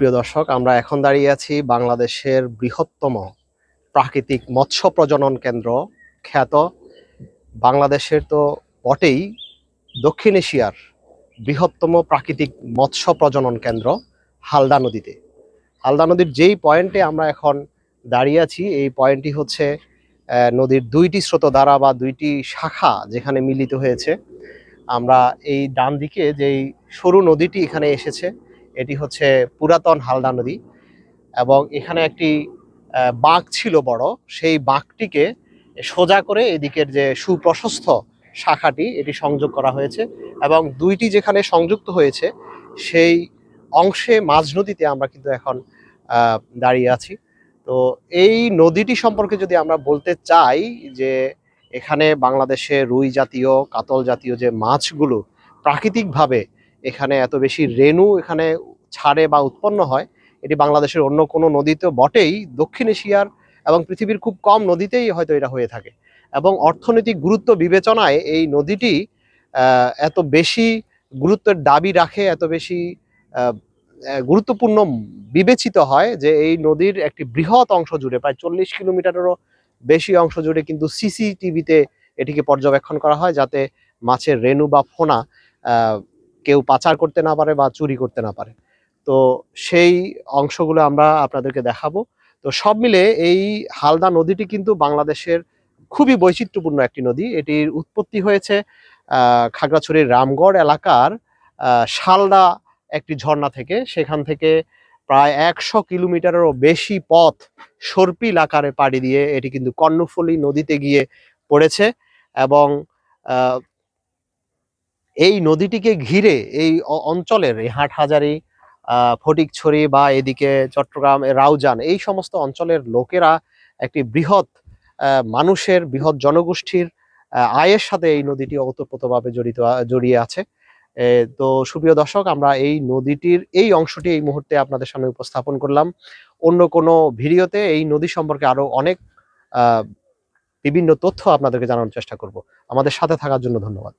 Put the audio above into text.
প্রিয় দর্শক, আমরা এখন দাঁড়িয়ে আছি বাংলাদেশের বৃহত্তম প্রাকৃতিক মৎস্য প্রজনন কেন্দ্র, খ্যাত বাংলাদেশের তো বটেই দক্ষিণ এশিয়ার বৃহত্তম প্রাকৃতিক মৎস্য প্রজনন কেন্দ্র হালদা নদীতে। হালদা নদীর যেই পয়েন্টে আমরা এখন দাঁড়িয়ে আছি, এই পয়েন্টটি হচ্ছে নদীর দুইটি স্রোতধারা বা দুইটি শাখা যেখানে মিলিত হয়েছে। আমরা এই ডান দিকে যেই সরু নদীটি এখানে এসেছে এটি হচ্ছে পুরাতন হালদা নদী এবং এখানে একটি বাঁক ছিল বড়। সেই বাঁকটিকে সোজা করে এদিকের যে সুপ্রশস্ত শাখাটি, এটি সংযোগ করা হয়েছে এবং দুইটি যেখানে সংযুক্ত হয়েছে, সেই অংশে মাঝ নদীতে আমরা কিন্তু এখন দাঁড়িয়ে আছি। তো এই নদীটি সম্পর্কে যদি আমরা বলতে চাই যে এখানে বাংলাদেশে রুই জাতীয়, কাতল জাতীয় যে মাছগুলো প্রাকৃতিকভাবে এখানে এত বেশি রেণু এখানে ছাড়ে বা উৎপন্ন হয়, এটি বাংলাদেশের অন্য কোনো নদীতে বটেই, দক্ষিণ এশিয়ার এবং পৃথিবীর খুব কম নদীতেই হয়তো এটা হয়ে থাকে। এবং অর্থনৈতিক গুরুত্ব বিবেচনায় এই নদীটি এত বেশি গুরুত্বের দাবি রাখে, এত বেশি গুরুত্বপূর্ণ বিবেচিত হয় যে এই নদীর একটি বৃহৎ অংশ জুড়ে, প্রায় চল্লিশ কিলোমিটারেরও বেশি অংশ জুড়ে কিন্তু সিসিটিভিতে এটিকে পর্যবেক্ষণ করা হয় যাতে মাছের রেণু বা ফোনা কেউ পাচার করতে না পারে বা চুরি করতে না পারে। তো সেই অংশগুলো আমরা আপনাদেরকে দেখাবো। তো সব মিলে এই হালদা নদীটি কিন্তু বাংলাদেশের খুবই বৈচিত্র্যপূর্ণ একটি নদী। এটির উৎপত্তি হয়েছে খাগড়াছড়ির রামগড় এলাকার শালদা একটি ঝর্ণা থেকে। সেখান থেকে প্রায় একশো কিলোমিটারেরও বেশি পথ সর্পিল আকারে পাড়ি দিয়ে এটি কিন্তু কর্ণফুলী নদীতে গিয়ে পড়েছে এবং এই নদীটিকে ঘিরে এই অঞ্চলের এই হাটহাজারি ফটিকছড়ি বা এদিকে চট্টগ্রাম রাউজান, এই সমস্ত অঞ্চলের লোকেরা একটি বৃহৎ মানুষের বৃহৎ জনগোষ্ঠীর আয়ের সাথে এই নদীটি ওতপ্রোতভাবে জড়িত, জড়িয়ে আছে। তো সুপ্রিয় দর্শক, আমরা এই নদীটির, এই অংশটি এই মুহূর্তে আপনাদের সামনে উপস্থাপন করলাম। অন্য কোনো ভিডিওতে এই নদী সম্পর্কে আরও অনেক বিভিন্ন তথ্য আপনাদেরকে জানানোর চেষ্টা করব। আমাদের সাথে থাকার জন্য ধন্যবাদ।